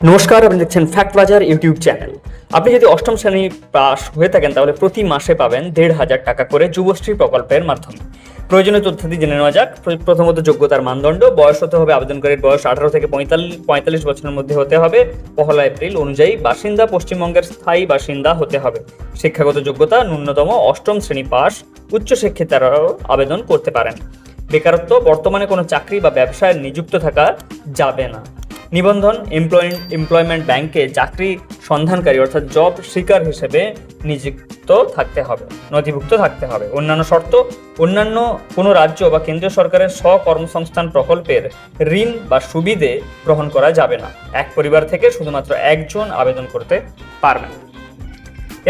নমস্কার, আপনি দেখছেন ফ্যাক্ট বাজার ইউটিউব চ্যানেল আপনি যদি অষ্টম শ্রেণি পাশ হয়ে থাকেন, তাহলে প্রতি মাসে পাবেন দেড় হাজার টাকা করে যুবশ্রী প্রকল্পের মাধ্যমে। প্রয়োজনীয় তথ্যাদি জেনে নেওয়া যাক। প্রথমত যোগ্যতার মানদণ্ড। বয়স হতে হবে আবেদনকারীর বয়স আঠারো থেকে পঁয়তাল্লিশ পঁয়তাল্লিশ বছরের মধ্যে হতে হবে। পহলা এপ্রিল অনুযায়ী বাসিন্দা, পশ্চিমবঙ্গের স্থায়ী বাসিন্দা হতে হবে। শিক্ষাগত যোগ্যতা, ন্যূনতম অষ্টম শ্রেণি পাস উচ্চশিক্ষিতারাও আবেদন করতে পারেন। বেকারত্ব বর্তমানে কোনো চাকরি বা ব্যবসায় নিযুক্ত থাকা যাবে না। নিবন্ধন এমপ্লয় এমপ্লয়মেন্ট ব্যাংকে চাকরি সন্ধানকারী অর্থাৎ জব সিকার হিসেবে নিযুক্ত থাকতে হবে, নথিভুক্ত থাকতে হবে। অন্যান্য শর্ত, অন্যান্য কোনো রাজ্য বা কেন্দ্রীয় সরকারের স্বকর্মসংস্থান প্রকল্পের ঋণ বা সুবিধে গ্রহণ করা যাবে না। এক পরিবার থেকে শুধুমাত্র একজন আবেদন করতে পারবেন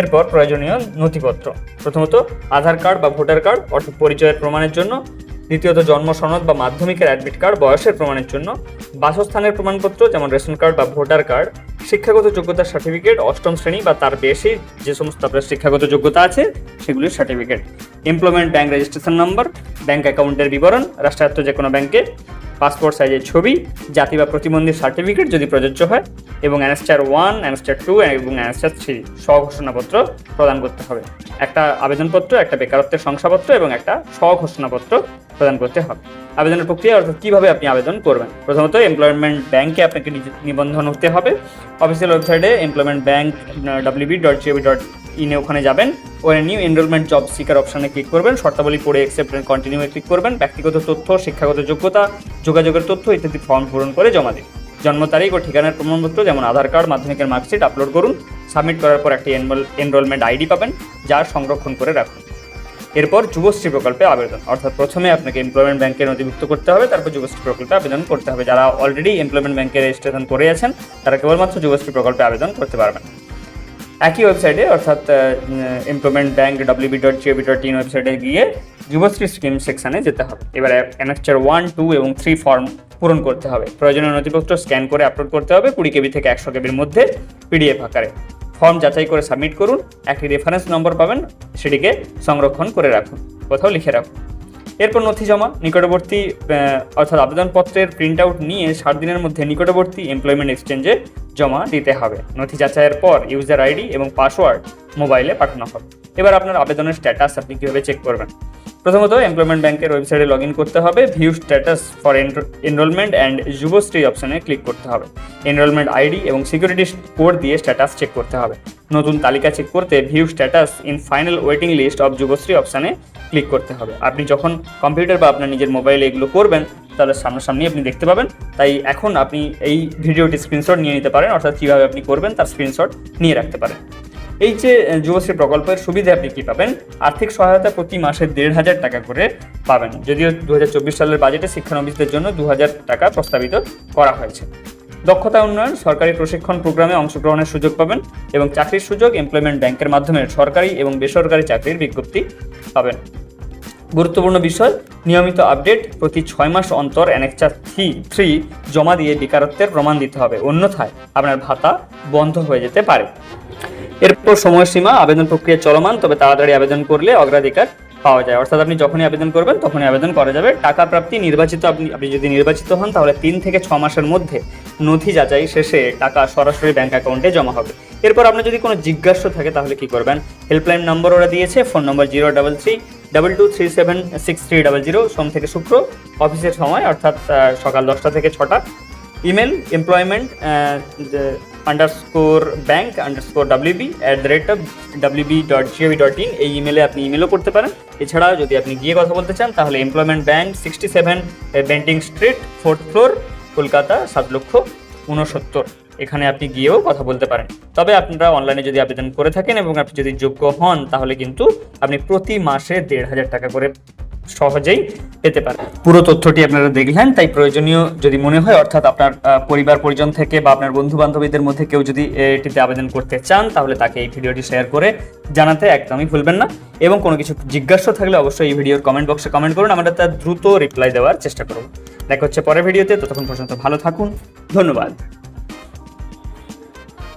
এরপর প্রয়োজনীয় নথিপত্র। প্রথমত আধার কার্ড বা ভোটার কার্ড অর্থাৎ পরিচয়ের প্রমাণের জন্য দ্বিতীয়ত জন্ম সনদ বা মাধ্যমিকের অ্যাডমিট কার্ড বয়সের প্রমাণের জন্য। বাসস্থানের প্রমাণপত্র যেমন রেশন কার্ড বা ভোটার কার্ড, শিক্ষাগত যোগ্যতার সার্টিফিকেট অষ্টম শ্রেণি বা তার বেশি যে সমস্ত আপনার শিক্ষাগত যোগ্যতা আছে, সেগুলির certificate employment bank registration number bank অ্যাকাউন্টের বিবরণ, রাষ্ট্রায়ত্ত যে কোনো ব্যাংকে পাসপোর্ট সাইজের ছবি, জাতি বা প্রতিবন্ধী সার্টিফিকেট যদি প্রযোজ্য হয় এবং অ্যানস্টার ওয়ান, অ্যানস্টার টু এবং অ্যানস্টার থ্রি স্বঘোষণাপত্র প্রদান করতে হবে। একটা আবেদনপত্র, একটা বেকারত্বের শংসাপত্র এবং একটা স্বঘোষণাপত্র প্রদান করতে হবে। আবেদনের প্রক্রিয়া অর্থাৎ কীভাবে আপনি আবেদন করবেন? প্রথমত এমপ্লয়মেন্ট ব্যাংকে আপনাকে নিবন্ধন হতে হবে। অফিসিয়াল ওয়েবসাইটে employment bank WB dot GOV dot ইনে ওখানে যাবেন। ওখানে নিউ এনরোলমেন্ট জব সিকার অপশানে ক্লিক করবেন। শর্তাবলী পড়ে অ্যাকসেপ্ট অ্যান্ড কন্টিনিউ ক্লিক করবেন। ব্যক্তিগত তথ্য, শিক্ষাগত যোগ্যতা, যোগাযোগের তথ্য ইত্যাদি ফর্ম পূরণ করে জমা দিন। জন্ম তারিখ ও ঠিকানার প্রমাণপত্র যেমন আধার কার্ড মাধ্যমিকের মার্কশিট আপলোড করুন। সাবমিট করার পর একটি এনরোলমেন্ট আইডি পাবেন, যা সংরক্ষণ করে রাখুন। এরপর যুবশ্রী প্রকল্পে আবেদন। অর্থাৎ প্রথমে আপনাকে এমপ্লয়মেন্ট ব্যাংকে নথিভুক্ত করতে হবে, তারপর যুবশ্রী প্রকল্পে আবেদন করতে হবে। যারা অলরেডি এমপ্লয়মেন্ট ব্যাংকে রেজিস্ট্রেশন করে আছেন, তারা কেবলমাত্র যুবশ্রী প্রকল্পে আবেদন করতে পারবেন। একই ওয়েবসাইটে অর্থাৎ employment bank WB dot GOV dot in ওয়েবসাইটে গিয়ে যুবশ্রী স্কিম সেকশানে যেতে হবে। এবারে অ্যানেকচার ওয়ান টু এবং থ্রি ফর্ম পূরণ করতে হবে। প্রয়োজনীয় নথিপত্র স্ক্যান করে আপলোড করতে হবে কুড়ি কেবি থেকে একশো কেবির মধ্যে পিডিএফ আকারে। ফর্ম যাচাই করে সাবমিট করুন। একটি রেফারেন্স নম্বর পাবেন, সেটিকে সংরক্ষণ করে রাখুন। কোথাও লিখে রাখুন। এরপর নথি জমা, নিকটবর্তী অর্থাৎ আবেদনপত্রের প্রিন্ট আউট নিয়ে সাত দিনের মধ্যে নিকটবর্তী এমপ্লয়মেন্ট এক্সচেঞ্জে জমা দিতে হবে। নথি যাচাইয়ের পর ইউজার আইডি এবং পাসওয়ার্ড মোবাইলে পাঠানো হবে। এবার আপনার আবেদনের স্ট্যাটাস আপনি কীভাবে চেক করবেন? প্রথমত, এমপ্লয়মেন্ট ব্যাংকের ওয়েবসাইটে লগ ইন করতে হবে। View status for enrolment and Yuvashree অপশনে ক্লিক করতে হবে। এনরোলমেন্ট আইডি এবং সিকিউরিটি কোড দিয়ে স্ট্যাটাস চেক করতে হবে। নতুন তালিকা চেক করতে view status in final waiting list of Yuvashree অপশনে ক্লিক করতে হবে। আপনি যখন কম্পিউটার বা আপনার নিজের মোবাইলে এগুলো করবেন, তাহলে সামনাসামনি আপনি দেখতে পাবেন। তাই এখন আপনি এই ভিডিওটি স্ক্রিনশট নিয়ে নিতে পারেন, অর্থাৎ কীভাবে আপনি করবেন তার স্ক্রিনশট নিয়ে রাখতে পারেন। এই যে যুবশ্রী প্রকল্পের সুবিধা আপনি কী পাবেন? আর্থিক সহায়তা প্রতি মাসে দেড় হাজার টাকা করে পাবেন। যদিও দু হাজার চব্বিশ সালের বাজেটে শিক্ষানবিশদের জন্য দু হাজার টাকা প্রস্তাবিত করা হয়েছে। দক্ষতা উন্নয়ন, সরকারি প্রশিক্ষণ প্রোগ্রামে অংশগ্রহণের সুযোগ পাবেন এবং চাকরির সুযোগ এমপ্লয়মেন্ট ব্যাংকের মাধ্যমে সরকারি এবং বেসরকারি চাকরির বিজ্ঞপ্তি পাবেন। গুরুত্বপূর্ণ বিষয়, নিয়মিত আপডেট প্রতি ছয় মাস অন্তর অ্যানেকচার থ্রি থ্রি জমা দিয়ে বেকারত্বের প্রমাণ দিতে হবে। অন্যথায় আপনার ভাতা বন্ধ হয়ে যেতে পারে। এরপর সময়সীমা, আবেদন প্রক্রিয়া চলমান, তবে তাড়াতাড়ি আবেদন করলে অগ্রাধিকার পাওয়া যায়। অর্থাৎ আপনি যখনই আবেদন করবেন, তখনই আবেদন করা যাবে। টাকা প্রাপ্তি নির্বাচিত আপনি আপনি যদি নির্বাচিত হন, তাহলে তিন থেকে ছ মাসের মধ্যে নথি যাচাই শেষে টাকা সরাসরি ব্যাঙ্ক অ্যাকাউন্টে জমা হবে। এরপর আপনার যদি কোনো জিজ্ঞাসা থাকে, তাহলে কি করবেন? হেল্পলাইন নম্বর ওরা দিয়েছে, phone number zero double three double two three seven six three double zero সোম থেকে শুক্র, অফিসের সময়, অর্থাৎ সকাল দশটা থেকে ছটা। Email employment underscore bank underscore WB at the rate of WB dot GOV dot in এই ইমেলে আপনি ইমেলও করতে পারেন। এছাড়া যদি আপনি গিয়ে কথা বলতে চান, তাহলে employment bank sixty seven Bentinck street fourth floor Kolkata, সাত লক্ষ উনসত্তর এখানে আপনি গিয়েও কথা বলতে পারেন। তবে আপনারা অনলাইনে যদি আবেদন করে থাকেন এবং আপনি যদি যোগ্য হন, তাহলে কিন্তু আপনি প্রতি মাসে দেড় হাজার টাকা করে সহজেই পেতে পারেন পুরো তথ্যটি আপনারা দেখলেন, তাই প্রয়োজনীয় যদি মনে হয়, অর্থাৎ আপনার পরিবার, পরিজন থেকে বা আপনার বন্ধু বান্ধবীদের মধ্যে কেউ যদি এটিতে আবেদন করতে চান, তাহলে তাকে এই ভিডিওটি শেয়ার করে জানাতে একদমই ভুলবেন না। এবং কোনো কিছু জিজ্ঞাসা থাকলে অবশ্যই এই ভিডিওর কমেন্ট বক্সে কমেন্ট করুন, আমরা তার দ্রুত রিপ্লাই দেওয়ার চেষ্টা করব। দেখা হচ্ছে পরের ভিডিওতে, ততক্ষণ পর্যন্ত ভালো থাকুন, ধন্যবাদ।